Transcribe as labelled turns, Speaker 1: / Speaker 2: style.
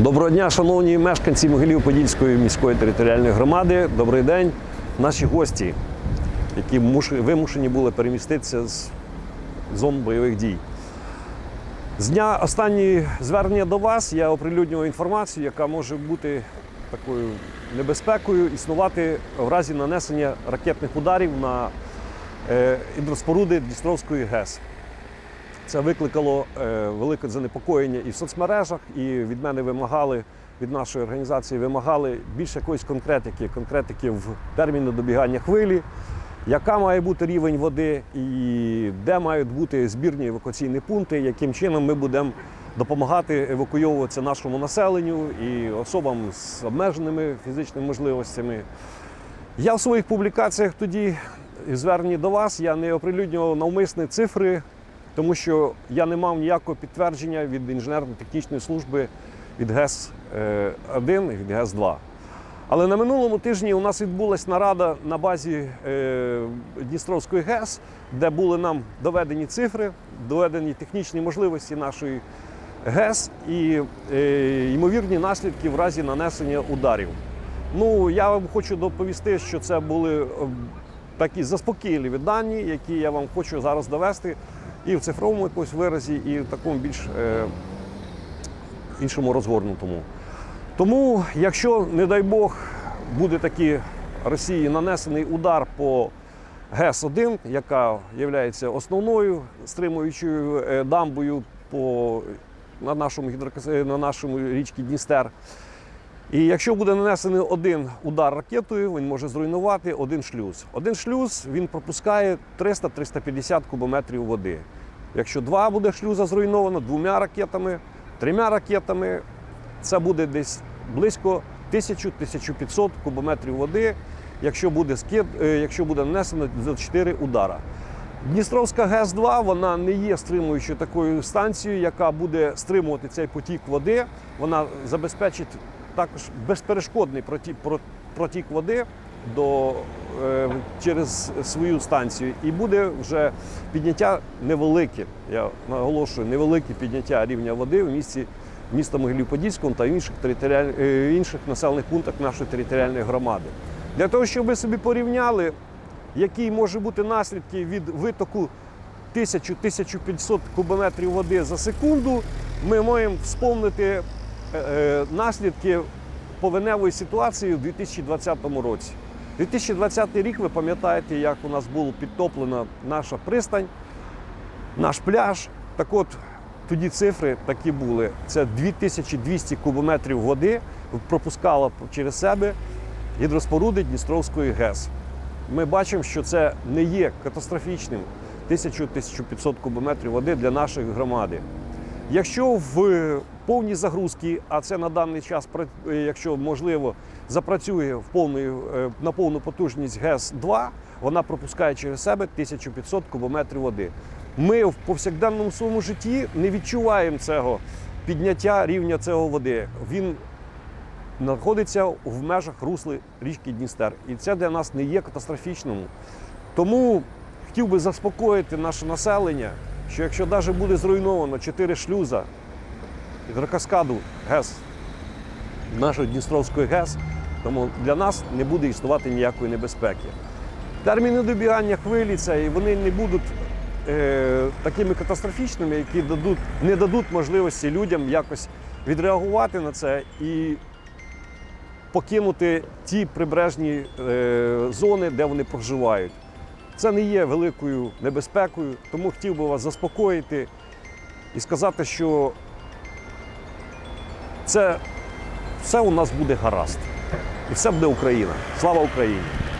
Speaker 1: Доброго дня, шановні мешканці Могилів-Подільської міської територіальної громади. Добрий день, наші гості, які вимушені були переміститися з зон бойових дій. З дня останньої звернення до вас я оприлюднював інформацію, яка може бути такою небезпекою існувати в разі нанесення ракетних ударів на е, гідроспоруди Дністровської ГЕС. Це викликало е, велике занепокоєння і в соцмережах, і від мене вимагали, від нашої організації вимагали більше якоїсь конкретики, конкретики в терміни добігання хвилі, яка має бути рівень води, і де мають бути збірні евакуаційні пункти, яким чином ми будемо допомагати евакуйовуватися нашому населенню і особам з обмеженими фізичними можливостями. Я в своїх публікаціях тоді і зверненні до вас я не оприлюднював навмисні цифри, тому що я не мав ніякого підтвердження від інженерно-технічної служби від ГЕС 1 і від ГЕС 2. Але на минулому тижні у нас відбулася нарада на базі е, Дністровської ГЕС, де були нам доведені цифри, доведені технічні можливості нашої ГЕС і е, ймовірні наслідки в разі нанесення ударів. Ну, я вам хочу доповісти, що це були е, такі заспокійливі дані, які я вам хочу зараз довести і в цифровому якомусь виразі, і в такому більш е, іншому розгорнутому. Тому, якщо, не дай Бог, буде таки Росії нанесений удар по ГЕС-1, яка є основною стримуючою е, дамбою по, на, нашому на нашому річці Дністер. І якщо буде нанесений один удар ракетою, він може зруйнувати один шлюз. Один шлюз він пропускає 300-350 кубометрів води. Якщо два буде шлюза зруйновано двома ракетами, трьома ракетами, це буде десь близько 1000-1500 кубометрів води, якщо буде скид, е, якщо буде нанесено за 4 удара. Дністровська ГЕС-2 вона не є стримуючою такою станцією, яка буде стримувати цей потік води. Вона забезпечить також безперешкодний проті- про- протік води до, е, через свою станцію. І буде вже підняття невелике, я наголошую, невелике підняття рівня води в місті міста Могилів-Подільському та інших, територіаль... е, інших населених пунктах нашої територіальної громади. Для того, щоб ви собі порівняли, які може бути наслідки від витоку 1000-1500 кубометрів води за секунду, ми маємо вспомнити наслідки повеневої ситуації у 2020 році. 2020 рік, ви пам'ятаєте, як у нас було підтоплена наша пристань, наш пляж. Так от, тоді цифри такі були. Це 2200 кубометрів води пропускала через себе гідроспоруди Дністровської ГЕС. Ми бачимо, що це не є катастрофічним 1000-1500 кубометрів води для нашої громади. Якщо в повній загрузці, а це на даний час, е, якщо можливо, запрацює в повний, е, на повну потужність ГЕС-2, вона пропускає через себе 1500 кубометрів води. Ми в повсякденному своєму житті не відчуваємо цього підняття рівня цього води. Він знаходиться в межах русли річки Дністер. І це для нас не є катастрофічним. Тому хотів би заспокоїти наше населення, що якщо навіть буде зруйновано 4 шлюза гідрокаскаду ГЕС, нашої Дністровської ГЕС, тому для нас не буде існувати ніякої небезпеки. Терміни добігання хвилі це і вони не будуть е, такими катастрофічними, які дадуть, не дадуть можливості людям якось відреагувати на це і покинути ті прибережні е, зони, де вони проживають. Це не є великою небезпекою, тому хотів би вас заспокоїти і сказати, що це все у нас буде гаразд. І все буде Україна. Слава Україні!